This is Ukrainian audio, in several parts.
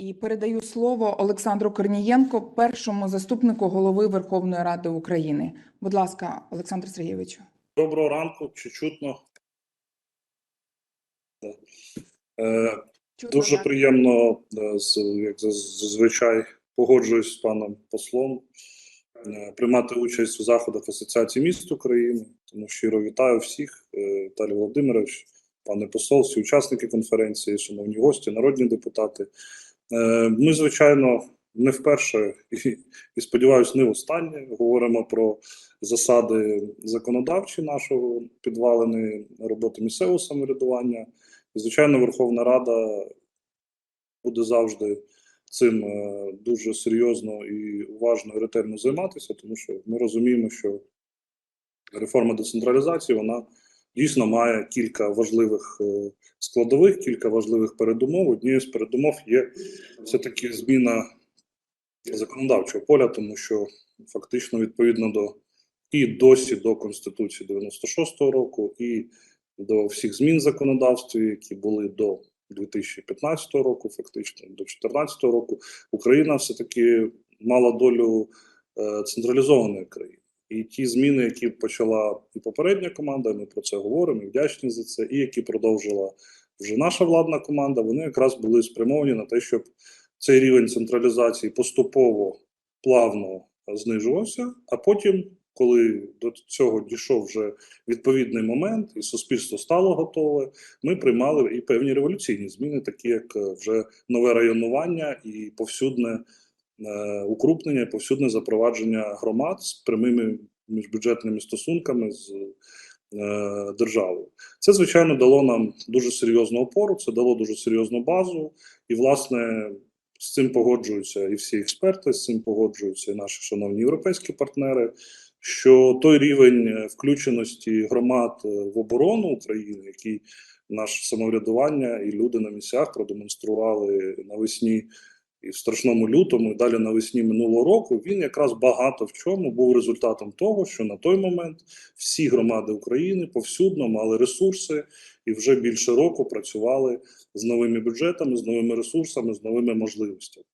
І передаю слово Олександру Корнієнко, першому заступнику голови Верховної Ради України. Будь ласка, Олександр Сергійовичу. Доброго ранку, чи чутно? Е, Чутно, дуже так? приємно, як зазвичай, погоджуюсь з паном послом, е, приймати участь у заходах Асоціації міст України. Тому щиро вітаю всіх, е, Віталій Володимирович, пане посол, всі учасники конференції, шановні гості, народні депутати. Е, Ми, звичайно, не вперше і, і сподіваюся, не останнє говоримо про засади законодавчі нашого підвалини роботи місцевого самоврядування. Звичайно, Верховна Рада буде завжди цим е, дуже серйозно і уважно і ретельно займатися, тому що ми розуміємо, що реформа децентралізації вона дійсно має кілька важливих е, складових, кілька важливих передумов. Однією з передумов є все-таки зміна законодавчого поля, тому що фактично відповідно до і досі до Конституції 96-го року, і до всіх змін в законодавстві, які були до 2015 року, фактично до 2014 року, Україна все-таки мала долю е, централізованої країни. І ті зміни, які почала і попередня команда, ми про це говоримо, і вдячні за це, і які продовжила вже наша владна команда, вони якраз були спрямовані на те, щоб цей рівень централізації поступово плавно знижувався, а потім, коли до цього дійшов вже відповідний момент, і суспільство стало готове, ми приймали і певні революційні зміни, такі як е, вже нове районування і повсюдне укрупнення, і повсюдне запровадження громад з прямими міжбюджетними стосунками з е, державою. Це, звичайно, дало нам дуже серйозну опору, це дало дуже серйозну базу, і, власне, з цим погоджуються і всі експерти, з цим погоджуються і наші шановні європейські партнери. Що той рівень е, включеності громад е, в оборону України, який наше самоврядування і люди на місцях продемонстрували навесні і в страшному лютому, і далі навесні минулого року, він якраз багато в чому був результатом того, що на той момент всі громади України повсюдно мали ресурси і вже більше року працювали з новими бюджетами, з новими ресурсами, з новими можливостями.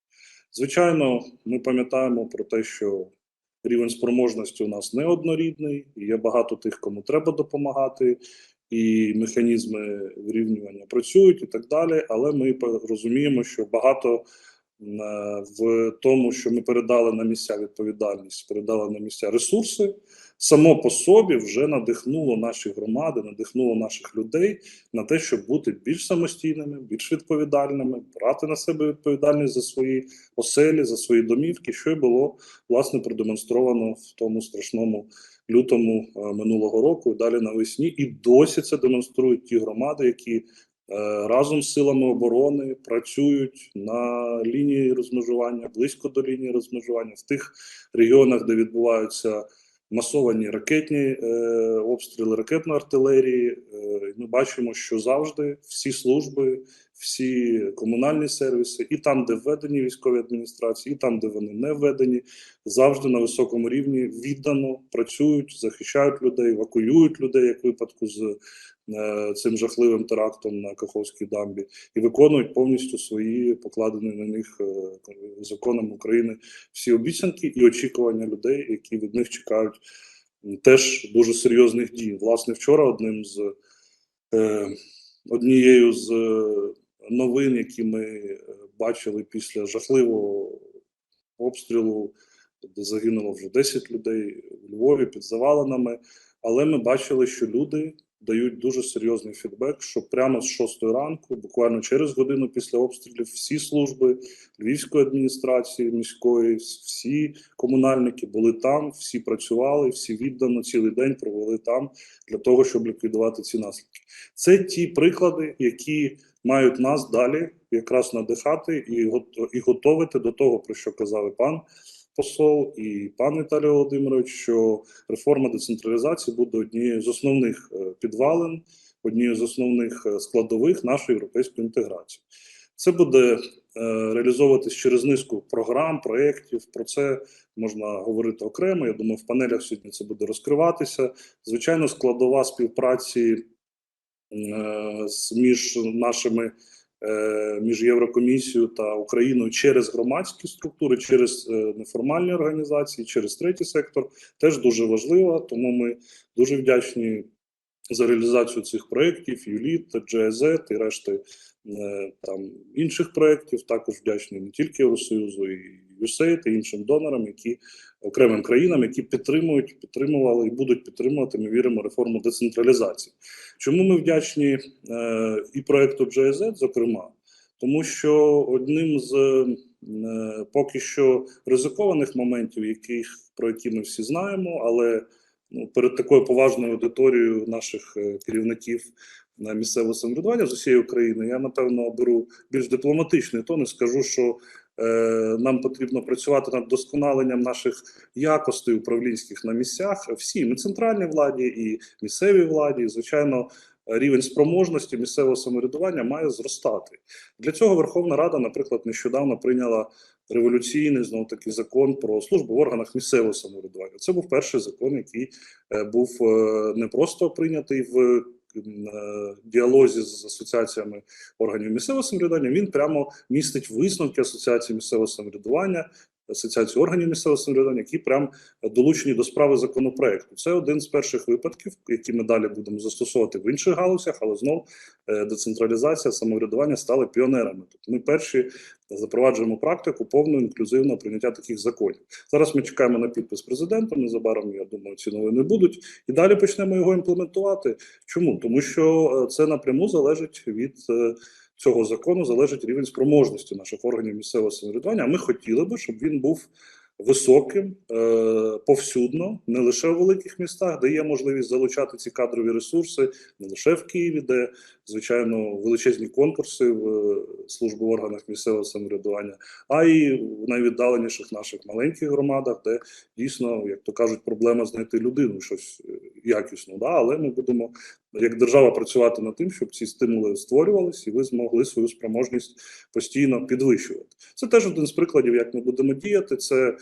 Звичайно, ми пам'ятаємо про те, що рівень спроможності у нас неоднорідний, і є багато тих, кому треба допомагати, і механізми вирівнювання працюють і так далі. Але ми розуміємо, що багато в тому, що ми передали на місця відповідальність, передали на місця ресурси, само по собі вже надихнуло наші громади, надихнуло наших людей на те, щоб бути більш самостійними, більш відповідальними, брати на себе відповідальність за свої оселі, за свої домівки, що й було власне продемонстровано в тому страшному лютому е, минулого року, і далі навесні, і досі це демонструють ті громади, які разом з силами оборони працюють на лінії розмежування, близько до лінії розмежування, в тих регіонах, де відбуваються масовані ракетні е, обстріли, ракетної артилерії. Е, ми бачимо, що завжди всі служби, всі комунальні сервіси, і там, де введені військові адміністрації, і там, де вони не введені, завжди на високому рівні віддано працюють, захищають людей, евакуюють людей, як випадку з е, цим жахливим терактом на Каховській дамбі, і виконують повністю свої покладені на них е, законом України всі обіцянки і очікування людей, які від них чекають теж дуже серйозних дій. Власне, вчора одним з е, однією з е, новин, які ми е, бачили після жахливого обстрілу, де загинуло вже 10 людей в Львові під завалинами. Але ми бачили, що люди дають дуже серйозний фідбек, що прямо з 6 ранку, буквально через годину після обстрілів, всі служби Львівської адміністрації міської, всі комунальники були там, всі працювали, всі віддано цілий день провели там для того, щоб ліквідувати ці наслідки. Це ті приклади, які мають нас далі якраз надихати і, і готовити до того, про що казав і пан посол і пан Віталій Володимирович, що реформа децентралізації буде однією з основних е, підвалин, однією з основних е, складових нашої європейської інтеграції. Це буде е, реалізовуватись через низку програм, проєктів. Про це можна говорити окремо. Я думаю, в панелях сьогодні це буде розкриватися. Звичайно, складова співпраці між нашими між Єврокомісією та Україною через громадські структури, через е, неформальні організації, через третій сектор теж дуже важлива. Тому ми дуже вдячні за реалізацію цих проєктів, ЮЛІТ, GIZ і решти е, там інших проєктів. Також вдячні не тільки Євросоюзу, і USAID, і іншим донорам, які окремим країнам, які підтримують, підтримували і будуть підтримувати. Ми віримо реформу децентралізації. Чому ми вдячні е, і проекту GIZ, зокрема, тому що одним з е, поки що ризикованих моментів, яких про які ми всі знаємо, але ну, перед такою поважною аудиторією наших е, керівників на місцевого самоврядування з усієї України, я напевно беру більш дипломатичний тон і скажу, що нам потрібно працювати над досконаленням наших якостей управлінських на місцях. Всім і центральній владі, і місцевій владі, і, звичайно. Рівень спроможності місцевого самоврядування має зростати. Для цього Верховна Рада, наприклад, нещодавно прийняла революційний знов таки закон про службу в органах місцевого самоврядування. Це був перший закон, який е, був е, не просто прийнятий в е, діалозі з асоціаціями органів місцевого самоврядування. Він прямо містить висновки асоціації місцевого самоврядування. Асоціації органів місцевого самоврядування, які прям долучені до справи законопроекту. Це один з перших випадків, які ми далі будемо застосовувати в інших галузях, але знов е, децентралізація самоврядування стали піонерами. Тобто ми перші запроваджуємо практику повного інклюзивного прийняття таких законів. Зараз ми чекаємо на підпис президента. Незабаром я думаю, ці новини будуть, і далі почнемо його імплементувати. Чому? Тому що е, це напряму залежить від. Цього закону залежить рівень спроможності наших органів місцевого самоврядування. Ми хотіли би, щоб він був високим е, повсюдно, не лише в великих містах, де є можливість залучати ці кадрові ресурси, не лише в Києві, де звичайно величезні конкурси в е, службу в органах місцевого самоврядування, а й в найвіддаленіших наших маленьких громадах, де дійсно, як то кажуть, проблема знайти людину, щось е, якісну. Да? Але ми будемо як держава працювати над тим, щоб ці стимули створювалися, і ви змогли свою спроможність постійно підвищувати. Це теж один з прикладів, як ми будемо діяти. Це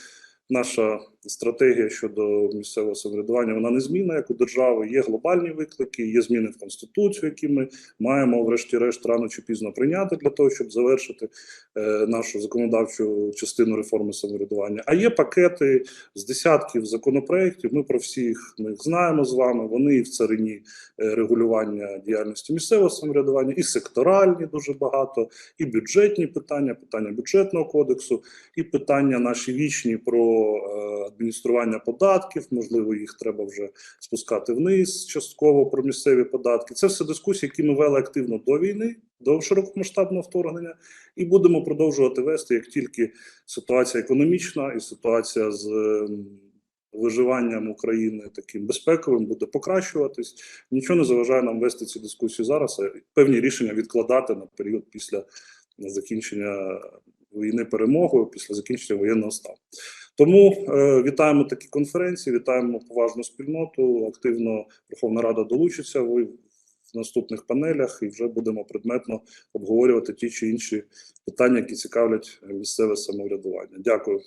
наша стратегія щодо місцевого самоврядування. Вона незмінна, як у держави. Є глобальні виклики, є зміни в конституцію, які ми маємо, врешті-решт, рано чи пізно прийняти для того, щоб завершити е, нашу законодавчу частину реформи самоврядування. А є пакети з десятків законопроєктів. Ми про всіх них знаємо з вами. Вони і в царині е, регулювання діяльності місцевого самоврядування, і секторальні дуже багато, і бюджетні питання, питання бюджетного кодексу, і питання наші вічні про е, адміністрування податків. Можливо, їх треба вже спускати вниз частково про місцеві податки. Це все дискусії, які ми вели активно до війни, до широкомасштабного вторгнення, і будемо продовжувати вести, як тільки ситуація економічна і ситуація з. ем, Виживанням України таким безпековим буде покращуватись. Нічого не заважає нам вести ці дискусії зараз, а певні рішення відкладати на період після закінчення війни перемогою, після закінчення воєнного стану. Тому е, вітаємо такі конференції, вітаємо поважну спільноту. Активно Верховна Рада долучиться в, в наступних панелях, і вже будемо предметно обговорювати ті чи інші питання, які цікавлять місцеве самоврядування. Дякую.